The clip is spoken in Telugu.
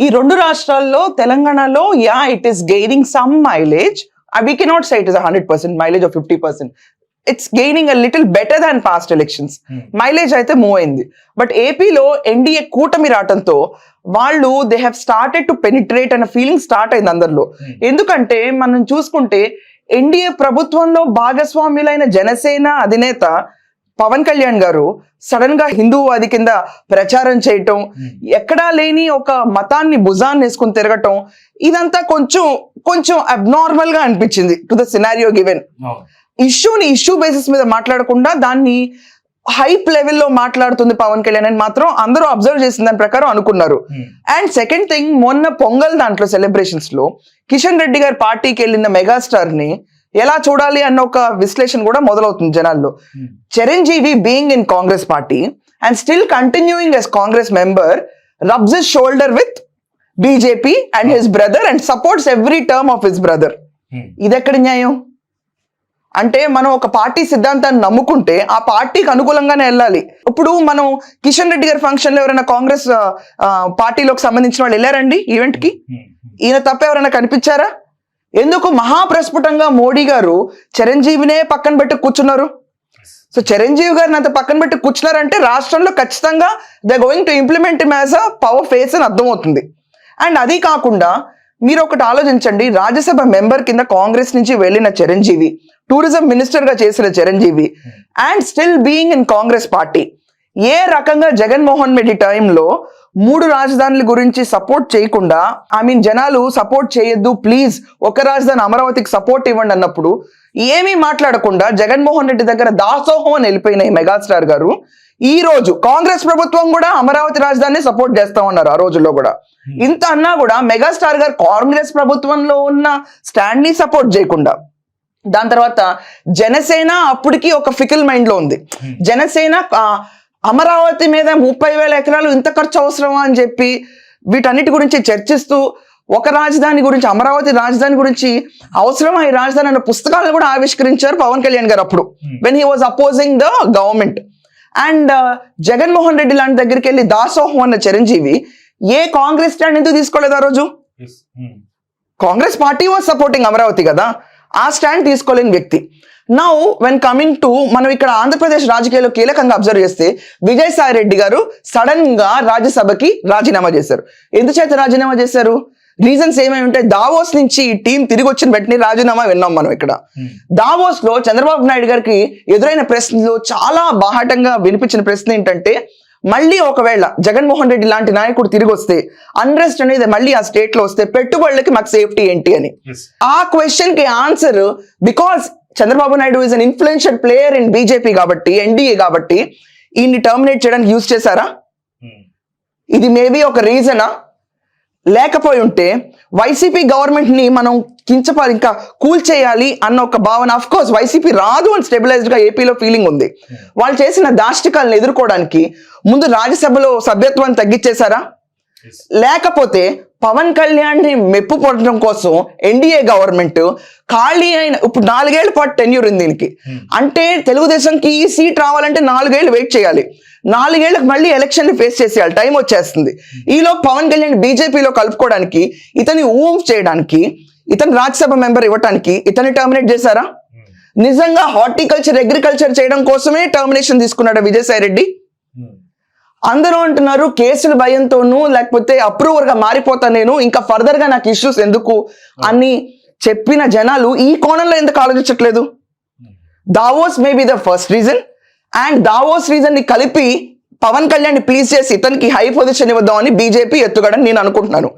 ఈ రెండు రాష్ట్రాల్లో తెలంగాణలో yeah it is gaining some mileage we cannot say it is hundred percent mileage of fifty percent it's gaining a little better than past elections mileage అయితే మూవ్ అయింది. బట్ ఏపీలో ఎన్డీఏ కూటమి రావటంతో వాళ్ళు they have started to penetrate అన్న ఫీలింగ్ స్టార్ట్ అయింది అందరిలో. ఎందుకంటే మనం చూసుకుంటే ఎన్డీఏ ప్రభుత్వంలో భాగస్వామ్యులైన జనసేన అధినేత పవన్ కళ్యాణ్ గారు సడన్గా హిందూవాది కింద ప్రచారం చేయటం ఎక్కడా లేని ఒక మతాన్ని భుజాన్ని వేసుకుని తిరగటం ఇదంతా కొంచెం కొంచెం అబ్నార్మల్గా అనిపించింది టు ద సినారియో గివెన్ ఇష్యూని ఇష్యూ బేసిస్ మీద మాట్లాడకుండా దాన్ని హైప్ లెవెల్లో మాట్లాడుతుంది పవన్ కళ్యాణ్ అని మాత్రం అందరూ అబ్జర్వ్ చేసిన దాని ప్రకారం అనుకున్నారు. అండ్ సెకండ్ థింగ్ మొన్న పొంగల్ దాంట్లో సెలబ్రేషన్స్లో కిషన్ రెడ్డి గారి పార్టీకి వెళ్ళిన మెగాస్టార్ని ఎలా చూడాలి అన్న ఒక విశ్లేషణ కూడా మొదలవుతుంది జనాల్లో. Chiranjeevi being in Congress party and still continuing as Congress member rubs his shoulder with BJP and his brother and supports every term of his brother ఇది ఎక్కడి న్యాయం? అంటే మనం ఒక పార్టీ సిద్ధాంతాన్ని నమ్ముకుంటే ఆ పార్టీకి అనుకూలంగానే వెళ్ళాలి. ఇప్పుడు మనం కిషన్ రెడ్డి గారి ఫంక్షన్లో ఎవరైనా కాంగ్రెస్ పార్టీలోకి సంబంధించిన వాళ్ళు వెళ్ళారండి ఈవెంట్కి? ఈయన తప్ప ఎవరైనా కనిపించారా? ఎందుకు మహాప్రస్ఫుటంగా మోడీ గారు చిరంజీవినే పక్కన పెట్టి కూర్చున్నారు? సో చిరంజీవి గారిని అంత పక్కన పెట్టి కూర్చున్నారంటే రాష్ట్రంలో ఖచ్చితంగా the going to implement mass a power face అని అర్థమవుతుంది. అండ్ అది కాకుండా మీరు ఒకటి ఆలోచించండి రాజ్యసభ మెంబర్ కింద కాంగ్రెస్ నుంచి వెళ్ళిన చిరంజీవి టూరిజం మినిస్టర్గా చేసిన Chiranjeevi and still being in Congress party ఏ రకంగా జగన్మోహన్ రెడ్డి టైంలో మూడు రాజధానుల గురించి సపోర్ట్ చేయకుండా ఐ మీన్ జనాలు సపోర్ట్ చేయొద్దు ప్లీజ్ ఒక రాజధాని అమరావతికి సపోర్ట్ ఇవ్వండి అన్నప్పుడు ఏమీ మాట్లాడకుండా జగన్మోహన్ రెడ్డి దగ్గర దాసోహం అని వెళ్ళిపోయిన ఈ మెగాస్టార్ గారు ఈ రోజు కాంగ్రెస్ ప్రభుత్వం కూడా అమరావతి రాజధాని సపోర్ట్ చేస్తా ఉన్నారు ఆ రోజుల్లో కూడా. ఇంత అన్నా కూడా మెగాస్టార్ గారు కాంగ్రెస్ ప్రభుత్వంలో ఉన్న స్టాండ్ని సపోర్ట్ చేయకుండా దాని తర్వాత జనసేన అప్పటికి ఒక ఫికిల్ మైండ్లో ఉంది. జనసేన ఆ, అమరావతి మీద ముప్పై వేల ఎకరాలు ఇంత ఖర్చు అవసరమా అని చెప్పి వీటన్నిటి గురించి చర్చిస్తూ ఒక రాజధాని గురించి అమరావతి రాజధాని గురించి అవసరమా ఈ రాజధాని అన్న పుస్తకాలను కూడా ఆవిష్కరించారు పవన్ కళ్యాణ్ గారు అప్పుడు when he was opposing the government and Jaganmohan Reddy లాంటి దగ్గరికి వెళ్ళి దాసోహం అన్న చిరంజీవి ఏ కాంగ్రెస్ స్టాండ్ ఎందుకు తీసుకోలేదు ఆ రోజు? Congress party was supporting Amaravati కదా. ఆ స్టాండ్ తీసుకోలేని వ్యక్తి. నౌ వెన్ కమింగ్ టు మనం ఇక్కడ ఆంధ్రప్రదేశ్ రాజకీయాల్లో కీలకంగా అబ్జర్వ్ చేస్తే విజయసాయి రెడ్డి గారు సడన్గా రాజ్యసభకి రాజీనామా చేశారు. ఎందుచేత రాజీనామా చేశారు? రీజన్స్ ఏమై ఉంటాయి? దావోస్ నుంచి ఈ టీం తిరిగి వచ్చిన వెంటనే రాజీనామా విన్నాం మనం ఇక్కడ. దావోస్లో చంద్రబాబు నాయుడు గారికి ఎదురైన ప్రశ్నలో చాలా బాహాటంగా వినిపించిన ప్రశ్న ఏంటంటే మళ్ళీ ఒకవేళ జగన్మోహన్ రెడ్డి లాంటి నాయకుడు తిరిగి వస్తే అన్రెస్ట్ అనేది మళ్ళీ ఆ స్టేట్లో వస్తే పెట్టుబడులకి మాకు సేఫ్టీ ఏంటి అని? ఆ క్వశ్చన్కి answer because Chandrababu Naidu is an influential player in BJP కాబట్టి ఎన్డీఏ కాబట్టి ఈయన్ని టర్మినేట్ చేయడానికి యూజ్ చేశారా? ఇది మేబీ ఒక రీజనా లేకపోయి ఉంటే వైసీపీ గవర్నమెంట్ని మనం కించప ఇంకా కూల్ చేయాలి అన్న ఒక భావన. అఫ్ కోర్స్ వైసీపీ రాదు అని స్టెబిలైజ్డ్గా ఏపీలో ఫీలింగ్ ఉంది. వాళ్ళు చేసిన దాష్టికాలను ఎదుర్కోవడానికి ముందు రాజ్యసభలో సభ్యత్వాన్ని తగ్గించేశారా లేకపోతే పవన్ కళ్యాణ్ని మెప్పు పొందడం కోసం ఎన్డీఏ గవర్నమెంట్ ఖాళీ అయిన ఇప్పుడు నాలుగేళ్ళ పాటు టెన్యూర్ ఉంది దీనికి. అంటే తెలుగుదేశంకి ఈ సీట్ రావాలంటే నాలుగేళ్ళు వెయిట్ చేయాలి. నాలుగేళ్ళకు మళ్ళీ ఎలక్షన్ ఫేస్ చేసేయాలి. టైం వచ్చేస్తుంది. ఈలో పవన్ కళ్యాణ్ బీజేపీలో కలుపుకోవడానికి ఇతని ఊమ్ చేయడానికి ఇతను రాజ్యసభ మెంబర్ ఇవ్వటానికి ఇతన్ని టర్మినేట్ చేశారా? నిజంగా హార్టికల్చర్ అగ్రికల్చర్ చేయడం కోసమే టర్మినేషన్ తీసుకున్నాడు విజయసాయి రెడ్డి అందరూ అంటున్నారు కేసుల భయంతోనూ లేకపోతే అప్రూవర్గా మారిపోతా నేను ఇంకా ఫర్దర్గా నాకు ఇష్యూస్ ఎందుకు అని చెప్పిన జనాలు ఈ కోణంలో ఎందుకు ఆలోచించట్లేదు? Davos may be the first reason and Davos రీజన్ని కలిపి పవన్ కళ్యాణ్ ప్లీజ్ చేసి ఇతనికి హై పొజిషన్ ఇవ్వదామని బీజేపీ ఎత్తుగడని నేను అనుకుంటున్నాను.